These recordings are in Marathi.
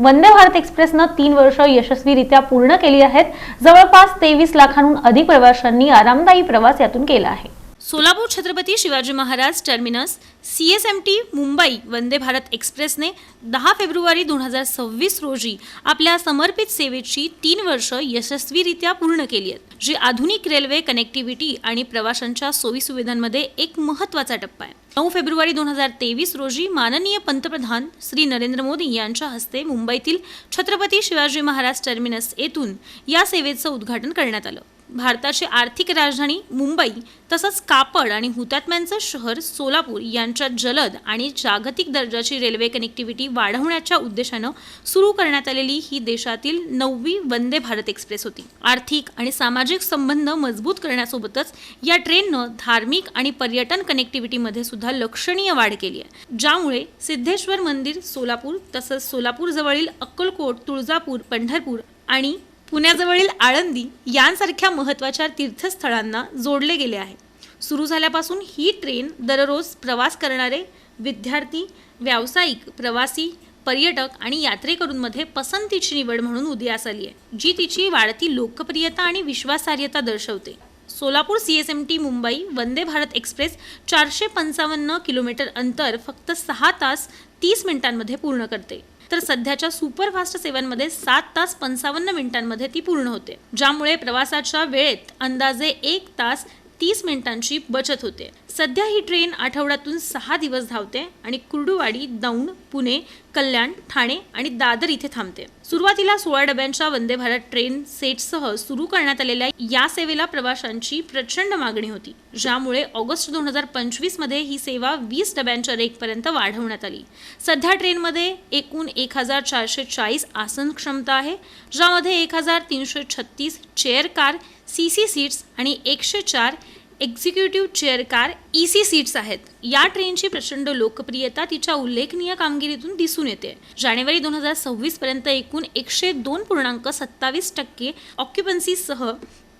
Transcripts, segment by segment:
वंदे भारत एक्सप्रेसनं तीन वर्ष यशस्वीरित्या पूर्ण केली आहेत. जवळपास तेवीस लाखांहून अधिक प्रवाशांनी आरामदायी प्रवास यातून केला आहे. Solapur Chhatrapati Shivaji Maharaj terminus C S M T Mumbai Vande Bharat एक्सप्रेसने दहा फेब्रुवारी दोन हजार सव्वीस रोजी आपल्या समर्पित सेवेची तीन वर्ष यशस्वीरित्या पूर्ण केली आहेत जी आधुनिक रेल्वे कनेक्टिव्हिटी आणि प्रवाशांच्या सोयीसुविधांमध्ये एक महत्त्वाचा टप्पा आहे. नऊ फेब्रुवारी दोन हजार तेवीस रोजी माननीय पंतप्रधान श्री नरेंद्र मोदी यांच्या हस्ते मुंबईतील छत्रपती शिवाजी महाराज टर्मिनस येथून या सेवेचं उद्घाटन करण्यात आलं. भारताची आर्थिक राजधानी मुंबई तसंच कापड आणि हुतात्म्यांचं शहर सोलापूर यांच्यात जलद आणि जागतिक दर्जाची रेल्वे कनेक्टिव्हिटी वाढवण्याच्या उद्देशानं सुरू करण्यात आलेली ही देशातील नववी वंदे भारत एक्सप्रेस होती. आर्थिक आणि सामाजिक संबंध मजबूत करण्यासोबतच या ट्रेननं धार्मिक आणि पर्यटन कनेक्टिव्हिटीमध्ये सुद्धा लक्षणीय वाढ केली आहे. ज्यामुळे सिद्धेश्वर मंदिर सोलापूर तसंच सोलापूरजवळील अक्कलकोट तुळजापूर पंढरपूर आणि पुण्याजवळील आळंदी यांसारख्या महत्त्वाच्या तीर्थस्थळांना जोडले गेले आहे. सुरू झाल्यापासून ही ट्रेन दररोज प्रवास करणारे विद्यार्थी व्यावसायिक प्रवासी पर्यटक आणि यात्रेकरूंमध्ये पसंतीची निवड म्हणून उदयास आली आहे जी तिची वाढती लोकप्रियता आणि विश्वासार्हता दर्शवते. Solapur C S M T Mumbai Vande Bharat express चारशे पंचावन्न किलोमीटर अंतर फक्त सहा तास तीस मिनिटांमध्ये पूर्ण करते. तर सध्याच्या सुपरफास्ट सेवांमध्ये सात तास पंचावन्न मिनिटांमध्ये ती पूर्ण होते ज्यामुळे प्रवासाच्या वेळेत अंदाजे एक तास तीस मिनिटांची बचत होते. सध्या ही ट्रेन आठवड्यातून सहा दिवस धावते आणि कुर्डुवाडी दौंड पुणे कल्याण ठाणे आणि दादर इथे थांबते. सुरुवातीला सोळा डब्यांच्या वंदे भारत ट्रेन सेटसह सुरू करण्यात आलेल्या या सेवेला प्रवाशांची प्रचंड मागणी होती ज्यामुळे ऑगस्ट दोन हजार पंचवीसमध्ये ही सेवा वीस डब्यांच्या रेकपर्यंत वाढवण्यात आली. सध्या ट्रेनमध्ये एकूण एक हजार चारशे चाळीस आसन क्षमता आहे ज्यामध्ये एक हजार तीनशे छत्तीस chair car C C seats आणि एकशे चार executive chair car E C seats आहेत. या ट्रेनची प्रचंड लोकप्रियता तिच्या उल्लेखनीय कामगिरीतून दिसून येते. जानेवारी दोन हजार सव्वीस पर्यंत एकूण एकशे दोन पूर्णांक सत्तावीस टक्के ऑक्युपन्सीसह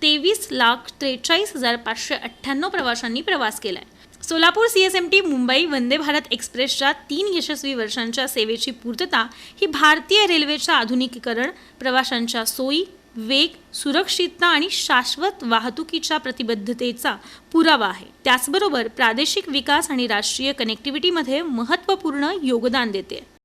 तेवीस लाख त्रेचाळीस हजार पाचशे अठ्ठ्याण्णव प्रवाशांनी प्रवास केलाय. Solapur C S M T Mumbai Vande Bharat एक्सप्रेसच्या तीन यशस्वी वर्षांच्या सेवेची पूर्तता ही भारतीय रेल्वेच्या आधुनिकीकरण प्रवाशांच्या सोयी वेग सुरक्षितता आणि शाश्वत वाहतुकीच्या प्रतिबद्धतेचा पुरावा आहे. त्याचबरोबर प्रादेशिक विकास आणि राष्ट्रीय कनेक्टिव्हिटीमध्ये महत्त्वपूर्ण योगदान देते.